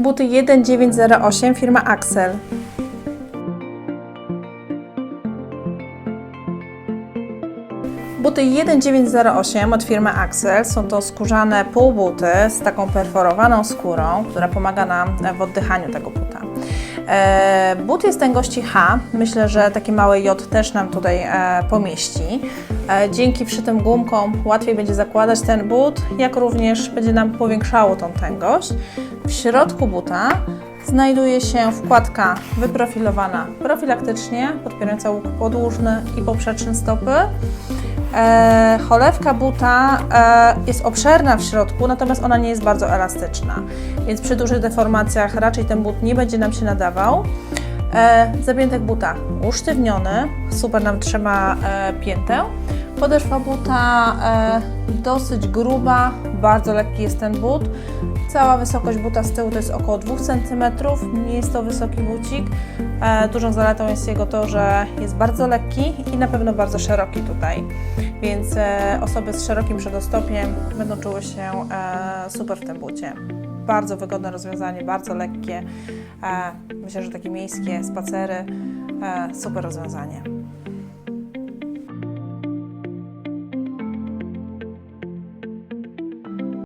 Buty 1908 firma Axel. Buty 1908 od firmy Axel są to skórzane półbuty z taką perforowaną skórą, która pomaga nam w oddychaniu tego buta. E, but jest tęgości H. Myślę, że taki mały J też nam tutaj e, pomieści. E, dzięki wszytym gumkom łatwiej będzie zakładać ten but, jak również będzie nam powiększało tą tęgość. W środku buta znajduje się wkładka wyprofilowana profilaktycznie, podpierająca łuk podłużny i poprzeczny stopy. E, cholewka buta e, jest obszerna w środku, natomiast ona nie jest bardzo elastyczna, więc przy dużych deformacjach raczej ten but nie będzie nam się nadawał. E, zapiętek buta usztywniony, super nam trzyma e, piętę. Podeszwa buta e, dosyć gruba, bardzo lekki jest ten but. Cała wysokość buta z tyłu to jest około 2 cm, nie jest to wysoki bucik. E, dużą zaletą jest jego to, że jest bardzo lekki i na pewno bardzo szeroki tutaj, więc e, osoby z szerokim przedostopiem będą czuły się e, super w tym bucie. Bardzo wygodne rozwiązanie, bardzo lekkie. E, myślę, że takie miejskie spacery, e, super rozwiązanie.